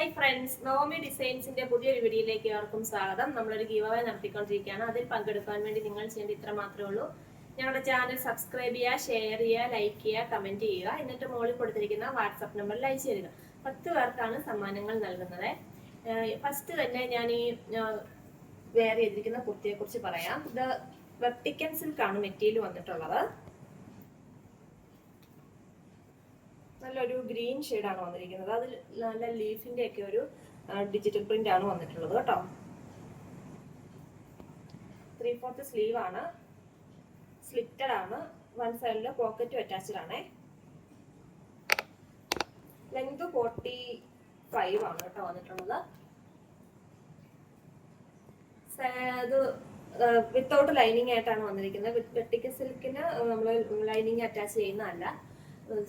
Hi friends Naomi ഡിസൈൻസിന്റെ പുതിയൊരു വീഡിയോയിലേക്ക് ഏവർക്കും സ്വാഗതം. നമ്മളൊരു ഗീവ് അവേ നടത്തിക്കൊണ്ടിരിക്കുകയാണ്. അതിൽ പങ്കെടുക്കാൻ വേണ്ടി നിങ്ങൾ ചെയ്യേണ്ട ഇത്ര മാത്രമേ ഉള്ളൂ. ഞങ്ങളുടെ ചാനൽ സബ്സ്ക്രൈബ് ചെയ്യുക ഷെയർ ചെയ്യുക ലൈക്ക് ചെയ്യുക കമന്റ് ചെയ്യുക. എന്നിട്ട് മുകളിൽ കൊടുത്തിരിക്കുന്ന വാട്സപ്പ് നമ്പറിൽ അയച്ചു തരിക. പത്ത് പേർക്കാണ് സമ്മാനങ്ങൾ നൽകുന്നത്. ഫസ്റ്റ് തന്നെ ഞാൻ ഈ വെയർ ചെയ്തിരിക്കുന്ന കുർത്തിയെ കുറിച്ച് പറയാം. ഇത് വെർട്ടിക്കൻ സിൽക്കാണ് മെറ്റീരിയൽ വന്നിട്ടുള്ളത്. നല്ലൊരു ഗ്രീൻ ഷെയ്ഡാണ് വന്നിരിക്കുന്നത്. അതിൽ നല്ല ലീഫിന്റെ ഒക്കെ ഒരു ഡിജിറ്റൽ പ്രിന്റ് ആണ് വന്നിട്ടുള്ളത് കേട്ടോ. ത്രീ ഫോർത്ത് സ്ലീവ് ആണ് സ്ലിറ്റഡ് ആണ് വൺ സൈഡിൽ പോക്കറ്റ് അറ്റാച്ച്ഡ് ആണേ ലെങ്ത് ഫോർട്ടി ഫൈവ് ആണ് കേട്ടോ വന്നിട്ടുള്ളത്. ഇത് വിത്തൗട്ട് ലൈനിങ് ആയിട്ടാണ് വന്നിരിക്കുന്നത്. വെട്ടിക്ക സിൽക്കിന് നമ്മൾ ലൈനിങ് അറ്റാച്ച് ചെയ്യുന്നതല്ല.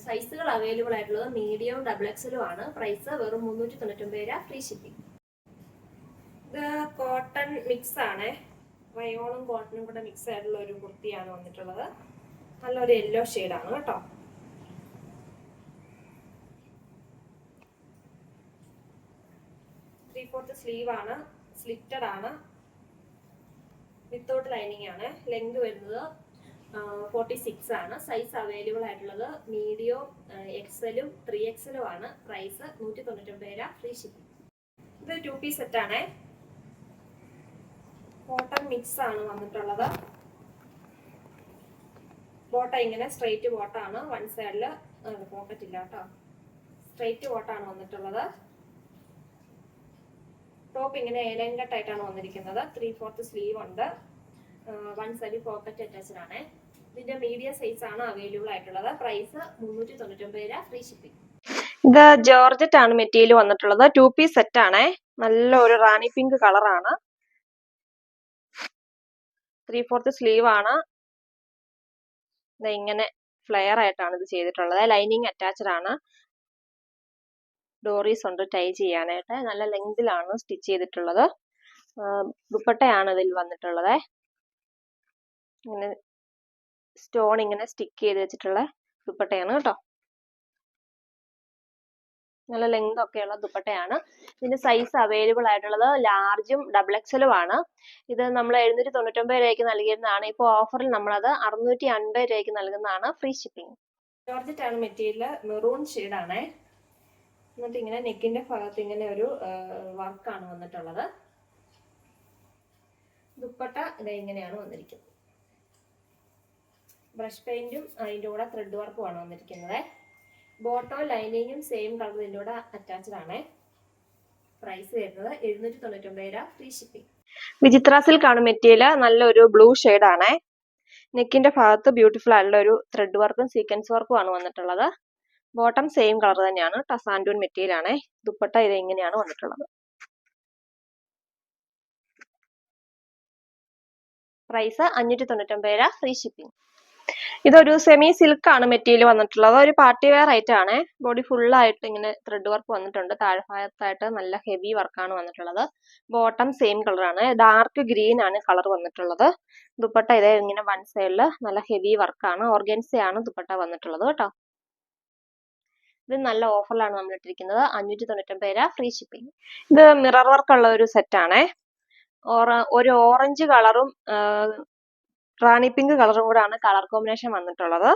സൈസുകൾ അവൈലബിൾ ആയിട്ടുള്ളത് മീഡിയവും ഡബിൾ എക്സലും ആണ്. പ്രൈസ് വെറും മുന്നൂറ്റി തൊണ്ണൂറ്റൊമ്പത് രൂപ ഫ്രീ ഷിപ്പിംഗ് ഇത് കോട്ടൺ മിക്സ് ആണ്. റയോണും കോട്ടണും കൂടെ മിക്സ് ആയിട്ടുള്ള ഒരു കുർത്തിയാണ് വന്നിട്ടുള്ളത്. നല്ലൊരു യെല്ലോ ആണ് കേട്ടോ. ത്രീ ഫോർത്ത് സ്ലീവ് ആണ്. സ്ലിറ്റഡ് ആണ്. വിത്തൗട്ട് ലൈനിങ് ആണ്. ലെങ്ത് വരുന്നത് ഫോർട്ടി സിക്സ് ആണ്. സൈസ് അവൈലബിൾ ആയിട്ടുള്ളത് മീഡിയോ എക്സലും ത്രീ എക്സലും ആണ്. പ്രൈസ് നൂറ്റി തൊണ്ണൂറ്റൊമ്പത് രൂപ. ഫ്രീ ഷിപ്പിംഗ് ഇത് ടു പീസ് സെറ്റ് ആണ്. കോട്ടൺ മിക്സ് ആണ് വന്നിട്ടുള്ളത്. ബോട്ട ഇങ്ങനെ സ്ട്രെയിറ്റ് ബോട്ടാണ് വൺ സൈഡിൽ പോക്കറ്റ് ഇല്ല കേട്ടോ. സ്ട്രെയിറ്റ് ബോട്ടാണ് വന്നിട്ടുള്ളത്. ടോപ്പ് ഇങ്ങനെ ഏലങ്കട്ടായിട്ടാണ് വന്നിരിക്കുന്നത്. ത്രീ ഫോർത്ത് സ്ലീവ് ഉണ്ട്. വൺ സൈഡ് പോക്കറ്റ് അറ്റാച്ച്ഡ് ആണ്. ഇതിന്റെ മീഡിയം സൈസ് ആണ് അവൈലബിൾ ആയിട്ടുള്ളത്. പ്രൈസ് മുന്നൂറ്റി തൊണ്ണൂറ്റൊമ്പത് രൂപ ഫ്രീ ഷിപ്പിംഗ് ഇത് ജോർജറ്റ് ആണ് മെറ്റീരിയൽ വന്നിട്ടുള്ളത്. ടു പീസ് സെറ്റ് ആണ്. നല്ല ഒരു റാണി പിങ്ക് കളറാണ് ത്രീ ഫോർത്ത് സ്ലീവ് ആണ്. ഇങ്ങനെ ഫ്ലെയർ ആയിട്ടാണ് ഇത് ചെയ്തിട്ടുള്ളത്. ലൈനിങ് അറ്റാച്ച്ഡ് ആണ്. ഡോറീസ് ഉണ്ട് ടൈ ചെയ്യാനായിട്ട്. നല്ല ലെങ്തിലാണ് സ്റ്റിച്ച് ചെയ്തിട്ടുള്ളത്. ദുപ്പട്ടയാണ് ഇതിൽ വന്നിട്ടുള്ളത്. ഇങ്ങനെ സ്റ്റോൺ ഇങ്ങനെ സ്റ്റിക്ക് ചെയ്ത് വെച്ചിട്ടുള്ള ദുപ്പട്ടയാണ് കേട്ടോ. നല്ല ലെങ്ത് ഒക്കെയുള്ള ദുപ്പട്ടയാണ്. ഇതിന്റെ സൈസ് അവൈലബിൾ ആയിട്ടുള്ളത് ലാർജും ഡബിൾ എക്സലും ആണ്. ഇത് നമ്മൾ എഴുന്നൂറ്റി തൊണ്ണൂറ്റൊമ്പത് രൂപയ്ക്ക് നൽകിയിരുന്നതാണ്. ഇപ്പോൾ ഓഫറിൽ നമ്മളത് അറുന്നൂറ്റി അൻപത് രൂപയ്ക്ക് നൽകുന്നതാണ് ഫ്രീ ഷിപ്പിംഗ് ജോർജറ്റ് ആണ് മെറ്റീരിയൽ മെറൂൺ ആണ്. എന്നിട്ട് ഇങ്ങനെ നെക്കിന്റെ ഭാഗത്ത് ഇങ്ങനെ ഒരു വർക്കാണ് വന്നിട്ടുള്ളത്. ദുപ്പട്ട ഇങ്ങനെയാണ് വന്നിരിക്കുന്നത്. ബ്രഷ് പെയിന്റും അതിന്റെ കൂടെ ത്രെഡ് വർക്കും ആണ് വന്നിരിക്കുന്നത്. ബോട്ടോ ലൈനിങ്ങും സെയിം കളർ ഇതിന്റെ കൂടെ അറ്റാച്ച്ഡ് ആണ്. പ്രൈസ് വരുന്നത് എഴുന്നൂറ്റി തൊണ്ണൂറ്റൊമ്പത് രൂപ ഫ്രീ ഷിപ്പിംഗ് വിചിത്ര സിൽക്ക് ആണ് മെറ്റീരിയൽ നല്ലൊരു ബ്ലൂ ആണ്. നെക്കിന്റെ ഭാഗത്ത് ബ്യൂട്ടിഫുൾ ആയിട്ടുള്ള ഒരു ത്രെഡ് വർക്കും സീക്വൻസ് വർക്കും ആണ് വന്നിട്ടുള്ളത്. ബോട്ടം സെയിം കളർ തന്നെയാണ്. ടസാൻഡൂൺ മെറ്റീരിയൽ ആണ്. ദുപ്പട്ട ഇത് ഇങ്ങനെയാണ് വന്നിട്ടുള്ളത്. പ്രൈസ് അഞ്ഞൂറ്റി തൊണ്ണൂറ്റൊമ്പത് രൂപ ഫ്രീ ഷിപ്പിംഗ് ഇതൊരു സെമി സിൽക്ക് ആണ് മെറ്റീരിയൽ വന്നിട്ടുള്ളത്. ഒരു പാർട്ടി വെയർ ആയിട്ട് ആണ്. ബോഡി ഫുൾ ആയിട്ട് ഇങ്ങനെ ത്രെഡ് വർക്ക് വന്നിട്ടുണ്ട്. താഴ്ഭാഗത്തായിട്ട് നല്ല ഹെവി വർക്കാണ് വന്നിട്ടുള്ളത്. ബോട്ടം സെയിം കളറാണ് ഡാർക്ക് ഗ്രീൻ ആണ് കളർ വന്നിട്ടുള്ളത്. ദുപ്പട്ട ഇതേ ഇങ്ങനെ വൺ സൈഡിൽ നല്ല ഹെവി വർക്കാണ് ഓർഗൻസയാണ് ദുപ്പട്ട വന്നിട്ടുള്ളത് കേട്ടോ. ഇത് നല്ല ഓഫറിലാണ് നമ്മൾ ഇട്ടിരിക്കുന്നത്. അഞ്ഞൂറ്റി തൊണ്ണൂറ്റൊമ്പത് രൂപ ഫ്രീ ഷിപ്പിംഗ് ഇത് മിറർ വർക്ക് ഉള്ള ഒരു സെറ്റ് ആണേ. ഒരു ഓറഞ്ച് കളറും റാണി പിങ്ക് കളറും കൂടാണ് കളർ കോമ്പിനേഷൻ വന്നിട്ടുള്ളത്.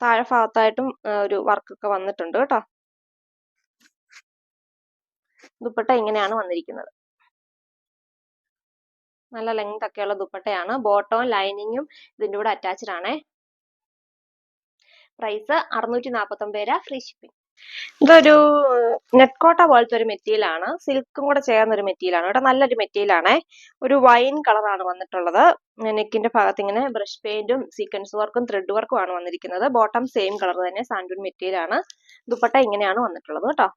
താഴെ ഭാഗത്തായിട്ടും ഒരു വർക്കൊക്കെ വന്നിട്ടുണ്ട് കേട്ടോ. ദുപ്പട്ട ഇങ്ങനെയാണ് വന്നിരിക്കുന്നത്. നല്ല ലെങ്ത് ഒക്കെയുള്ള ദുപ്പട്ടയാണ്. ബോട്ടവും ലൈനിങ്ങും ഇതിന്റെ കൂടെ അറ്റാച്ച്ഡ് ആണേ. പ്രൈസ് അറുന്നൂറ്റി നാൽപ്പത്തൊമ്പത് രൂപ ഫ്രീ ഷിപ്പിംഗ് ഇതൊരു നെറ്റ് കോട്ട പോലത്തെ ഒരു മെറ്റീരിയൽ ആണ് സിൽക്കും കൂടെ ചേർന്ന ഒരു മെറ്റീരിയലാണ്. ഇവിടെ നല്ലൊരു മെറ്റീരിയൽ ആണ് ഒരു വൈൻ കളറാണ് വന്നിട്ടുള്ളത്. നെക്കിന്റെ ഭാഗത്ത് ഇങ്ങനെ ബ്രഷ് പെയിന്റും സീക്വൻസ് വർക്കും ത്രെഡ് വർക്കും ആണ് വന്നിരിക്കുന്നത്. ബോട്ടം സെയിം കളർ തന്നെ സാൻഡൂൺ മെറ്റീരിയലാണ്. ദുപ്പട്ട ഇങ്ങനെയാണ് വന്നിട്ടുള്ളത് കേട്ടോ.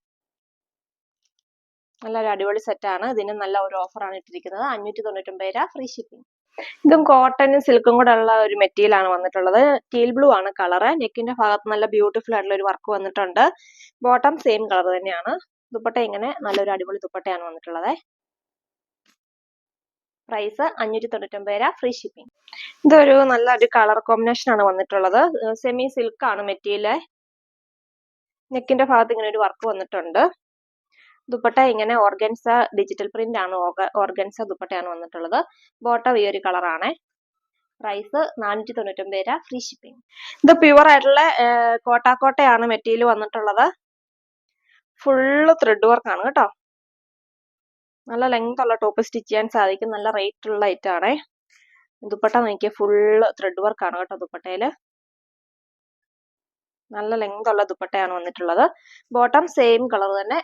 നല്ലൊരു അടിപൊളി സെറ്റാണ്. ഇതിന് നല്ല ഒരു ഓഫറാണ് ഇട്ടിരിക്കുന്നത്. അഞ്ഞൂറ്റി തൊണ്ണൂറ്റൊമ്പത് രൂപ ഫ്രീ ഷിപ്പിംഗ്. ഇതും കോട്ടനും സിൽക്കും കൂടെ ഉള്ള ഒരു മെറ്റീരിയൽ ആണ് വന്നിട്ടുള്ളത്. ടീൽ ബ്ലൂ ആണ് കളറ് നെക്കിന്റെ ഭാഗത്ത് നല്ല ബ്യൂട്ടിഫുൾ ആയിട്ടുള്ള ഒരു വർക്ക് വന്നിട്ടുണ്ട്. ബോട്ടം സെയിം കളർ തന്നെയാണ്. ദുപ്പട്ട ഇങ്ങനെ നല്ലൊരു അടിപൊളി ദുപ്പട്ടയാണ് വന്നിട്ടുള്ളത്. പ്രൈസ് അഞ്ഞൂറ്റി തൊണ്ണൂറ്റൊമ്പത് രൂപ. ഫ്രീ ഷിപ്പിംഗ് ഇതൊരു നല്ല ഒരു കളർ കോമ്പിനേഷൻ ആണ് വന്നിട്ടുള്ളത്. സെമി സിൽക്ക് ആണ് മെറ്റീരിയൽ നെക്കിന്റെ ഭാഗത്ത് ഇങ്ങനെ ഒരു വർക്ക് വന്നിട്ടുണ്ട്. ദുപ്പട്ട ഇങ്ങനെ ഓർഗൻസ ഡിജിറ്റൽ പ്രിന്റ് ആണ് ഓർഗൻസ ദുപ്പട്ടയാണ് വന്നിട്ടുള്ളത്. ബോട്ടം ഈ ഒരു കളറാണ് പ്രൈസ് നാനൂറ്റി തൊണ്ണൂറ്റൊമ്പത് രൂപ ഫ്രീ ഷിപ്പിംഗ് ഇത് പ്യുവർ ആയിട്ടുള്ള കോട്ടാക്കോട്ടയാണ് മെറ്റീരിയൽ വന്നിട്ടുള്ളത്. ഫുള്ള് ത്രെഡ് വർക്ക് ആണ് കേട്ടോ. നല്ല ലെങ്ത് ഉള്ള ടോപ്പ് സ്റ്റിച്ച് ചെയ്യാൻ സാധിക്കും. നല്ല റേറ്റ് ഉള്ള ഐറ്റം ആണേ. ദുപ്പട്ട നോക്കിയാൽ ഫുള്ള് ത്രെഡ് വർക്ക് ആണ് കേട്ടോ ദുപ്പട്ടയിൽ നല്ല ലെങ്ത് ഉള്ള ദുപ്പട്ടയാണ് വന്നിട്ടുള്ളത്. ബോട്ടം സെയിം കളർ തന്നെ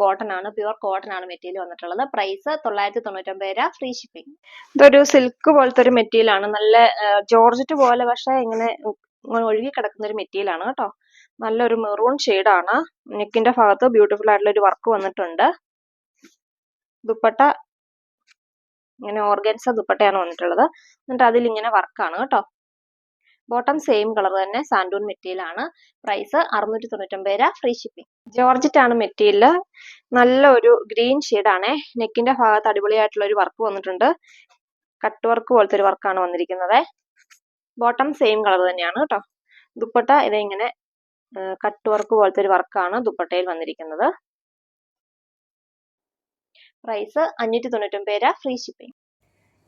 കോട്ടൺ ആണ്. പ്യുവർ കോട്ടൺ ആണ് മെറ്റീരിയൽ വന്നിട്ടുള്ളത്. പ്രൈസ് തൊള്ളായിരത്തി തൊണ്ണൂറ്റൊമ്പത് രൂപ ഫ്രീ ഷിപ്പിംഗ് ഇതൊരു സിൽക്ക് പോലത്തെ ഒരു മെറ്റീരിയൽ ആണ്. നല്ല ജോർജറ്റ് പോലെ പക്ഷേ ഇങ്ങനെ ഒഴുകി കിടക്കുന്ന ഒരു മെറ്റീരിയൽ ആണ് കേട്ടോ. നല്ലൊരു മെറൂൺ ആണ്. നെക്കിന്റെ ഭാഗത്ത് ബ്യൂട്ടിഫുൾ ആയിട്ടുള്ള ഒരു വർക്ക് വന്നിട്ടുണ്ട്. ദുപ്പട്ട ഇങ്ങനെ ഓർഗൻസ ദുപ്പട്ടയാണ് വന്നിട്ടുള്ളത്. എന്നിട്ട് അതിൽ ഇങ്ങനെ വർക്കാണ് കേട്ടോ. ബോട്ടം സെയിം കളർ തന്നെ സാൻഡൂൺ മെറ്റീരിയലാണ് പ്രൈസ് അറുന്നൂറ്റി തൊണ്ണൂറ്റൊമ്പത് രൂപ ഫ്രീ ഷിപ്പിംഗ് ജോർജറ്റ് ആണ് മെറ്റീരിയൽ നല്ല ഒരു ഗ്രീൻ ആണ്. നെക്കിന്റെ ഭാഗത്ത് അടിപൊളിയായിട്ടുള്ള ഒരു വർക്ക് വന്നിട്ടുണ്ട്. കട്ട് വർക്ക് പോലത്തെ ഒരു വർക്കാണ് വന്നിരിക്കുന്നത്. ബോട്ടം സെയിം കളർ തന്നെയാണ് കേട്ടോ ദുപ്പട്ട ഇതെങ്ങനെ കട്ട് വർക്ക് പോലത്തെ ഒരു വർക്കാണ് ദുപ്പട്ടയിൽ വന്നിരിക്കുന്നത്. പ്രൈസ് അഞ്ഞൂറ്റി തൊണ്ണൂറ്റൊമ്പത് രൂപ ഫ്രീ ഷിപ്പിംഗ്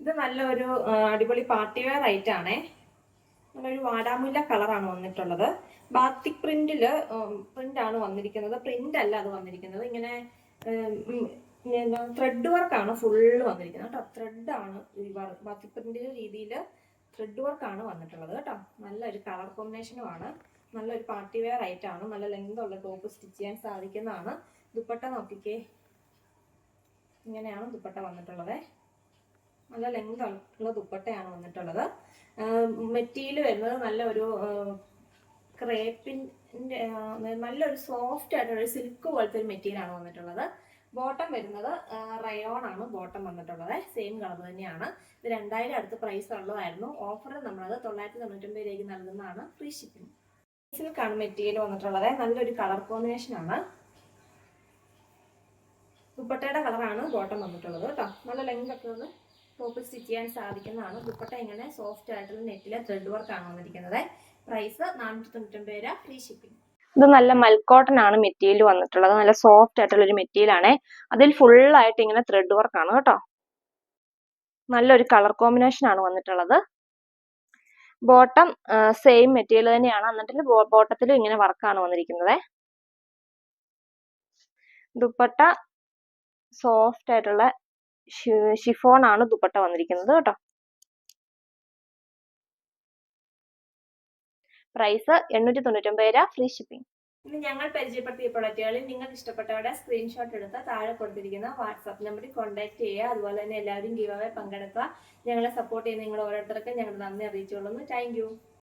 ഇത് നല്ലൊരു അടിപൊളി പാർട്ടി വെയർ ആണേ. നല്ലൊരു വാടാമുല്ല കളറാണ് വന്നിട്ടുള്ളത്. ബാത്തിക് പ്രിന്റിൽ പ്രിന്റാണ് വന്നിരിക്കുന്നത്. പ്രിന്റ് അല്ല അത് വന്നിരിക്കുന്നത്. ഇങ്ങനെ ത്രെഡ് വർക്കാണ് ഫുള്ള് വന്നിരിക്കുന്നത് കേട്ടോ. ത്രെഡ് ആണ് ഈ ബാത്തിക് പ്രിന്റിന്റെ രീതിയിൽ ത്രെഡ് വർക്കാണ് വന്നിട്ടുള്ളത് കേട്ടോ. നല്ലൊരു കളർ കോമ്പിനേഷനും ആണ്. നല്ലൊരു പാർട്ടി വെയർ ആണ്. നല്ല ലെങ്ത് ഉള്ള ടോപ്പ് സ്റ്റിച്ച് ചെയ്യാൻ സാധിക്കുന്നതാണ്. ദുപ്പട്ട നോക്കിക്കേ. ഇങ്ങനെയാണ് ദുപ്പട്ട വന്നിട്ടുള്ളത്. നല്ല ലെങ്ത് ഉള്ള ദുപ്പട്ടയാണ് വന്നിട്ടുള്ളത്. മെറ്റീരിയൽ വരുന്നത് നല്ല ഒരു ക്രേപ്പിന്റെ നല്ലൊരു സോഫ്റ്റ് ആയിട്ടുള്ള സിൽക്ക് പോലത്തെ ഒരു മെറ്റീരിയൽ ആണ് വന്നിട്ടുള്ളത്. ബോട്ടം വരുന്നത് റയോൺ ആണ് ബോട്ടം വന്നിട്ടുള്ളത്. സെയിം കളർ തന്നെയാണ്. ഇത് രണ്ടായിരം അടുത്ത് പ്രൈസ് ഉള്ളതായിരുന്നു. ഓഫറിൽ നമ്മളത് തൊള്ളായിരത്തി തൊണ്ണൂറ്റൊമ്പത് രൂപയ്ക്ക് നൽകുന്നതാണ് ഫ്രീ ഷിപ്പിംഗ് സിൽക്കാണ് മെറ്റീരിയൽ വന്നിട്ടുള്ളത്. നല്ലൊരു കളർ കോമ്പിനേഷൻ ആണ്. ദുപ്പട്ടയുടെ കളറാണ് ബോട്ടം വന്നിട്ടുള്ളത് കേട്ടോ. നല്ല ലെങ്ത് ഒക്കെ ഒന്ന് ടോപ്പ് സ്റ്റിച്ച് ചെയ്യാൻ സാധിക്കുന്നതാണ്. ദുപ്പട്ട ഇങ്ങനെ സോഫ്റ്റ് ആയിട്ടുള്ള നെറ്റിലെ ത്രെഡ് വർക്ക് ആണ് വന്നിരിക്കുന്നത്. പ്രൈസ് നാനൂറ്റി തൊണ്ണൂറ്റൊമ്പത് രൂപ ഫ്രീ ഷിപ്പിംഗ് ഇത് നല്ല മൽക്കോട്ടൺ ആണ് മെറ്റീരിയൽ വന്നിട്ടുള്ളത്. നല്ല സോഫ്റ്റ് ആയിട്ടുള്ള ഒരു മെറ്റീരിയൽ ആണ്. അതിൽ ഫുൾ ആയിട്ട് ഇങ്ങനെ ത്രെഡ് വർക്ക് ആണ് കേട്ടോ. നല്ലൊരു കളർ കോമ്പിനേഷൻ ആണ് വന്നിട്ടുള്ളത്. ബോട്ടം സെയിം മെറ്റീരിയൽ തന്നെയാണ്. എന്നിട്ട് ബോട്ടത്തിലും ഇങ്ങനെ വർക്കാണ് വന്നിരിക്കുന്നത്. ദുപ്പട്ട സോഫ്റ്റ് ആയിട്ടുള്ള ഷിഫോൺ ആണ് ദുപ്പട്ട വന്നിരിക്കുന്നത് കേട്ടോ. പ്രൈസ് എണ്ണൂറ്റി തൊണ്ണൂറ്റൊമ്പത് രൂപ ഫ്രീ ഷിപ്പിംഗ് ഇനി ഞങ്ങൾ പരിചയപ്പെടുത്തിയ പ്രൊഡക്റ്റുകളിൽ നിങ്ങൾക്ക് ഇഷ്ടപ്പെട്ടവരുടെ സ്ക്രീൻഷോട്ട് എടുത്ത് താഴെ കൊടുത്തിരിക്കുന്ന വാട്സാപ്പ് നമ്പറിൽ കോൺടാക്ട് ചെയ്യുക. അതുപോലെ തന്നെ എല്ലാവരും ഗീവ് അവേ പങ്കെടുക്കുക. ഞങ്ങളെ സപ്പോർട്ട് ചെയ്യുന്ന നിങ്ങൾ ഓരോരുത്തർക്കും ഞങ്ങൾ നന്ദി അറിയിച്ചുകൊള്ളുന്നു. താങ്ക്